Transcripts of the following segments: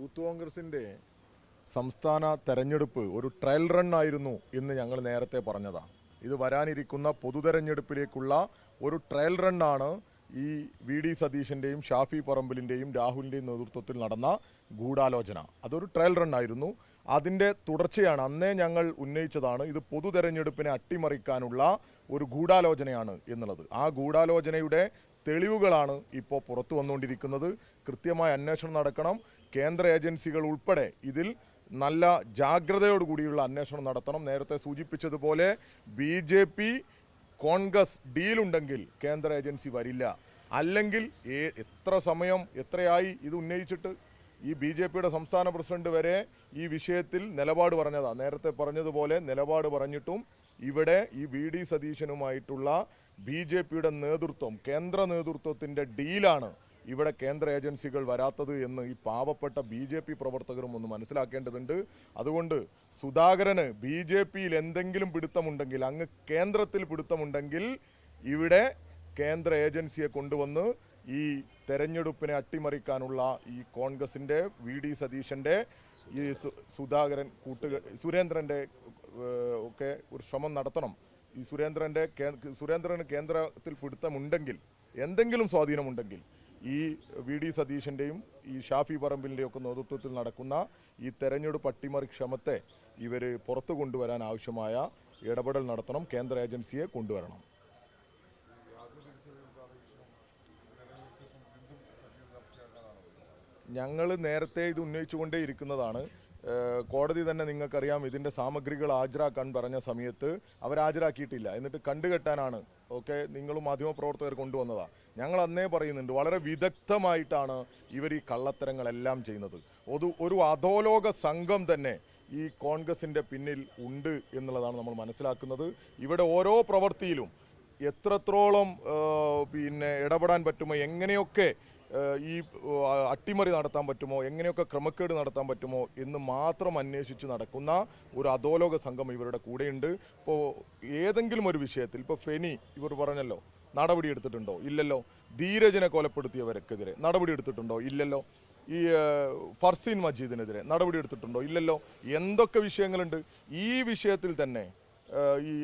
Youth കോൺഗ്രസിന്റെ സംസ്ഥാന തെരഞ്ഞെടുപ്പ് ഒരു ട്രയൽ റൺ ആയിരുന്നു എന്ന് ഞങ്ങൾ നേരത്തെ പറഞ്ഞതാണ് ഇത് വരാനിരിക്കുന്ന പൊതുതെരഞ്ഞെടുപ്പിലേക്കുള്ള ഒരു ട്രയൽ റണ്ണാണ് ഈ വി ഡി സതീശന്റെയും ഷാഫി പറമ്പിലിന്റെയും രാഹുലിന്റെയും നേതൃത്വത്തിൽ നടന്ന ഗൂഢാലോചന. അതൊരു ട്രയൽ റൺ ആയിരുന്നു. അതിന്റെ തുടർച്ചയാണ് അന്നേ ഞങ്ങൾ ഉന്നയിച്ചതാണ് ഇത് പൊതുതെരഞ്ഞെടുപ്പിനെ അട്ടിമറിക്കാനുള്ള ഒരു ഗൂഢാലോചനയാണ് എന്നുള്ളത്. ആ ഗൂഢാലോചനയുടെ തെളിവുകളാണ് ഇപ്പോൾ പുറത്തു വന്നുകൊണ്ടിരിക്കുന്നത്. കൃത്യമായ അന്വേഷണം നടക്കണം. കേന്ദ്ര ഏജൻസികൾ ഉൾപ്പെടെ ഇതിൽ നല്ല ജാഗ്രതയോടുകൂടിയുള്ള അന്വേഷണം നടത്തണം. നേരത്തെ സൂചിപ്പിച്ചതുപോലെ ബി ജെ പി കോൺഗ്രസ് ഡീലുണ്ടെങ്കിൽ കേന്ദ്ര ഏജൻസി വരില്ല. അല്ലെങ്കിൽ ഏ- എത്ര സമയം എത്രയായി ഇത് ഉന്നയിച്ചിട്ട്? ഈ ബി ജെ പിയുടെ സംസ്ഥാന പ്രസിഡന്റ് വരെ ഈ വിഷയത്തിൽ നിലപാട് പറഞ്ഞതാണ് നേരത്തെ പറഞ്ഞതുപോലെ നിലപാട് പറഞ്ഞിട്ടും ഇവിടെ ഈ വി ഡി സതീശനുമായിട്ടുള്ള ബി ജെ പിയുടെ നേതൃത്വം കേന്ദ്ര നേതൃത്വത്തിന്റെ ഡീലാണ് ഇവിടെ കേന്ദ്ര ഏജൻസികൾ വരാത്തത് എന്ന് ഈ പാവപ്പെട്ട ബി ജെ പി പ്രവർത്തകരും ഒന്ന് മനസ്സിലാക്കേണ്ടതുണ്ട്. അതുകൊണ്ട് സുധാകരന് ബി ജെ പിയിൽ എന്തെങ്കിലും പിടുത്തമുണ്ടെങ്കിൽ അങ്ങ് കേന്ദ്രത്തിൽ പിടുത്തമുണ്ടെങ്കിൽ ഇവിടെ കേന്ദ്ര ഏജൻസിയെ കൊണ്ടുവന്ന് ഈ തെരഞ്ഞെടുപ്പിനെ അട്ടിമറിക്കാനുള്ള ഈ കോൺഗ്രസിന്റെ വി ഡി സതീശന്റെ ഈ സുധാകരൻ കൂട്ടുക സുരേന്ദ്രന്റെ ഒക്കെ ഒരു ശ്രമം നടത്തണം. ഈ സുരേന്ദ്രന്റെ സുരേന്ദ്രന് കേന്ദ്രത്തിൽ പിടുത്തമുണ്ടെങ്കിൽ എന്തെങ്കിലും സ്വാധീനമുണ്ടെങ്കിൽ ഈ വി ഡി സതീശന്റെയും ഈ ഷാഫി പറമ്പിലിന്റെയും ഒക്കെ നേതൃത്വത്തിൽ നടക്കുന്ന ഈ തെരഞ്ഞെടുപ്പ് അട്ടിമറി ക്ഷമത്തെ ഇവർ പുറത്തു കൊണ്ടുവരാൻ ആവശ്യമായ ഇടപെടൽ നടത്തണം കേന്ദ്ര ഏജൻസിയെ കൊണ്ടുവരണം. ഞങ്ങൾ നേരത്തെ ഇത് ഉന്നയിച്ചുകൊണ്ടേ ഇരിക്കുന്നതാണ് കോടതി തന്നെ നിങ്ങൾക്കറിയാം ഇതിന്റെ സാമഗ്രികൾ ഹാജരാക്കാൻ പറഞ്ഞ സമയത്ത് അവർ ഹാജരാക്കിയിട്ടില്ല എന്നിട്ട് കണ്ടുകെട്ടാനാണ് ഓക്കെ നിങ്ങളും മാധ്യമപ്രവർത്തകർ കൊണ്ടുവന്നതാണ് ഞങ്ങൾ അന്നേ പറയുന്നുണ്ട് വളരെ വിദഗ്ധമായിട്ടാണ് ഇവർ ഈ കള്ളത്തരങ്ങളെല്ലാം ചെയ്യുന്നത്. ഒരു ഒരു അധോലോക സംഘം തന്നെ ഈ കോൺഗ്രസിന്റെ പിന്നിൽ ഉണ്ട് എന്നുള്ളതാണ് നമ്മൾ മനസ്സിലാക്കുന്നത്. ഇവിടെ ഓരോ പ്രവൃത്തിയിലും എത്രത്തോളം പിന്നെ ഇടപെടാൻ പറ്റുമോ എങ്ങനെയൊക്കെ ഈ അട്ടിമറി നടത്താൻ പറ്റുമോ? എങ്ങനെയൊക്കെ ക്രമക്കേട് നടത്താൻ പറ്റുമോ എന്ന് മാത്രം അന്വേഷിച്ച് നടക്കുന്ന ഒരു അധോലോക സംഘം ഇവരുടെ കൂടെയുണ്ട്. ഇപ്പോൾ ഏതെങ്കിലും ഒരു വിഷയത്തിൽ ഇപ്പോൾ ഫെനി ഇവർ പറഞ്ഞല്ലോ നടപടി എടുത്തിട്ടുണ്ടോ? ഇല്ലല്ലോ. ധീരജനെ കൊലപ്പെടുത്തിയവർക്കെതിരെ നടപടി എടുത്തിട്ടുണ്ടോ? ഇല്ലല്ലോ. ഈ ഫർസീൻ മജീദിനെതിരെ നടപടി എടുത്തിട്ടുണ്ടോ? ഇല്ലല്ലോ. എന്തൊക്കെ വിഷയങ്ങളുണ്ട്? ഈ വിഷയത്തിൽ തന്നെ ഈ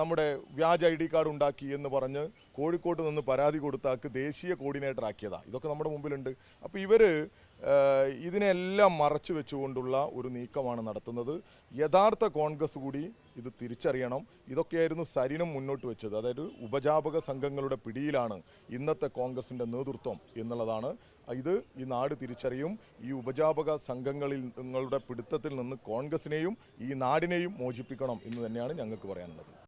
നമ്മുടെ വ്യാജ ഐ ഡി കാർഡ് ഉണ്ടാക്കി എന്ന് പറഞ്ഞ് കോഴിക്കോട്ട് നിന്ന് പരാതി കൊടുത്താക്ക് ദേശീയ കോർഡിനേറ്റർ ആക്കിയതാ ഇതൊക്കെ നമ്മുടെ മുമ്പിലുണ്ട്. അപ്പോൾ ഇവർ ഇതിനെല്ലാം മറച്ചു വെച്ചുകൊണ്ടുള്ള ഒരു നീക്കമാണ് നടത്തുന്നത്. യഥാർത്ഥ കോൺഗ്രസ് കൂടി ഇത് തിരിച്ചറിയണം. ഇതൊക്കെയായിരുന്നു സരിനും മുന്നോട്ട് വെച്ചത്. അതായത് ഉപജാപക സംഘങ്ങളുടെ പിടിയിലാണ് ഇന്നത്തെ കോൺഗ്രസിന്റെ നേതൃത്വം എന്നുള്ളതാണ്. ഇത് ഈ നാട് തിരിച്ചറിയും. ഈ ഉപജാപക സംഘങ്ങളിൽ നിങ്ങളുടെ പിടുത്തത്തിൽ നിന്ന് കോൺഗ്രസിനെയും ഈ നാടിനെയും മോചിപ്പിക്കണം എന്ന് തന്നെയാണ് ഞങ്ങൾക്ക് പറയാനുള്ളത്.